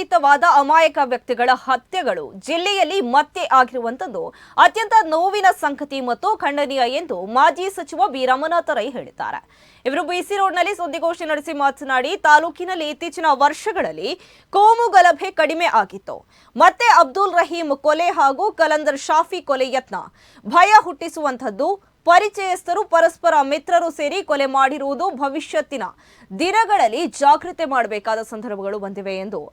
ವಿಪರೀತವಾದ ಅಮಾಯಕ ವ್ಯಕ್ತಿಗಳ ಹತ್ಯೆಗಳು ಜಿಲ್ಲೆಯಲ್ಲಿ ಮತ್ತೆ ಆಗಿರುವಂತದ್ದು ಅತ್ಯಂತ ನೋವಿನ ಸಂಗತಿ ಮತ್ತು ಖಂಡನೀಯ ಎಂದು ಮಾಜಿ ಸಚಿವ ಬಿ. ರಮನಾಥ ರೈ ಹೇಳಿದ್ದಾರೆ. ಇವರು ಬಿಸಿ ರೋಡ್ನಲ್ಲಿ ಸುದ್ದಿಗೋಷ್ಠಿ ನಡೆಸಿ ಮಾತನಾಡಿ, ತಾಲೂಕಿನಲ್ಲಿ ಇತ್ತೀಚಿನ ವರ್ಷಗಳಲ್ಲಿ ಕೋಮು ಗಲಭೆ ಕಡಿಮೆ ಆಗಿತ್ತು. ಮತ್ತೆ ಅಬ್ದುಲ್ ರಹೀಂ ಕೊಲೆ ಹಾಗೂ ಕಲಂದರ್ ಶಾಫಿ ಕೊಲೆ ಯತ್ನ. ಭಯ ಹುಟ್ಟಿಸುವಂಥದ್ದು, ಪರಿಚಯಸ್ಥರು ಪರಸ್ಪರ ಮಿತ್ರರು ಸೇರಿ ಕೊಲೆ ಮಾಡಿರುವುದು ಭವಿಷ್ಯತ್ತಿನ ದಿನಗಳಲ್ಲಿ ಜಾಗೃತಿ ಮಾಡಬೇಕಾದ ಸಂದರ್ಭಗಳು ಬಂದಿವೆ ಎಂದು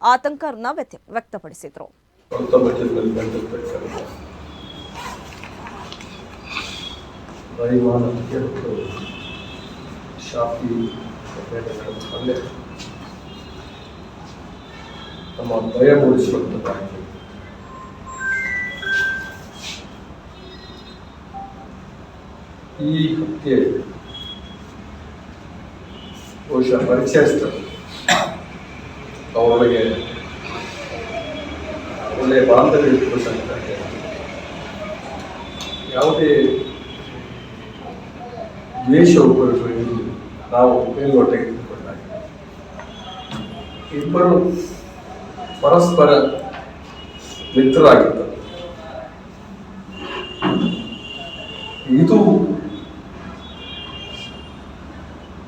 ವ್ಯಕ್ತ- ವ್ಯಕ್ತಪಡಿಸಿದರು. ಶಾಫಿ ನಡೆತಕ್ಕಂಥ ಹಲ್ಲೆ ನಮ್ಮ ಭಯ ಮೂಡಿಸುವಂಥದ್ದಾಗಿದೆ ಈ ಹತ್ಯೆ ಬಹುಶಃ ಪರಿಚಯಿಸ್ತದೆ ಅವರೊಳಗೆ ಒಳ್ಳೆಯ ಬಾಂಧವ್ಯ ಇಟ್ಕೊಳ್ತಾರೆ ಯಾವುದೇ ದ್ವೇಷ ಉಪಯೋಗಿಸಿ ನಾವು ಉಪಯೋಗ ತೆಗೆದುಕೊಂಡಾಗ ಇಬ್ಬರು ಪರಸ್ಪರ ಮಿತ್ರರಾಗಿದ್ದರು. ಇದು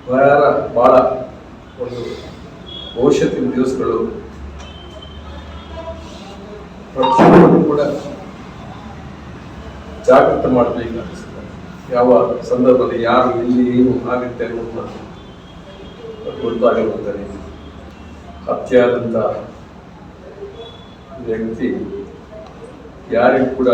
ಬಹಳ ಬಹಳ ಒಂದು ಭವಿಷ್ಯತ್ತಿನ ದಿವಸಗಳು. ಪ್ರತಿಯೊಬ್ಬರು ಕೂಡ ಜಾಗೃತ ಮಾಡಬೇಕಾಗಿಸ್ತದೆ ಯಾವ ಸಂದರ್ಭದಲ್ಲಿ ಯಾರು ಇಲ್ಲಿ ಏನು ಆಗುತ್ತೆ ಅನ್ನೋದನ್ನ ಗೊತ್ತಾಗಲಾಗ್ತದೆ ಹತ್ಯಾದಂಥ ವ್ಯಕ್ತಿ ಯಾರಿಗೂ ಕೂಡ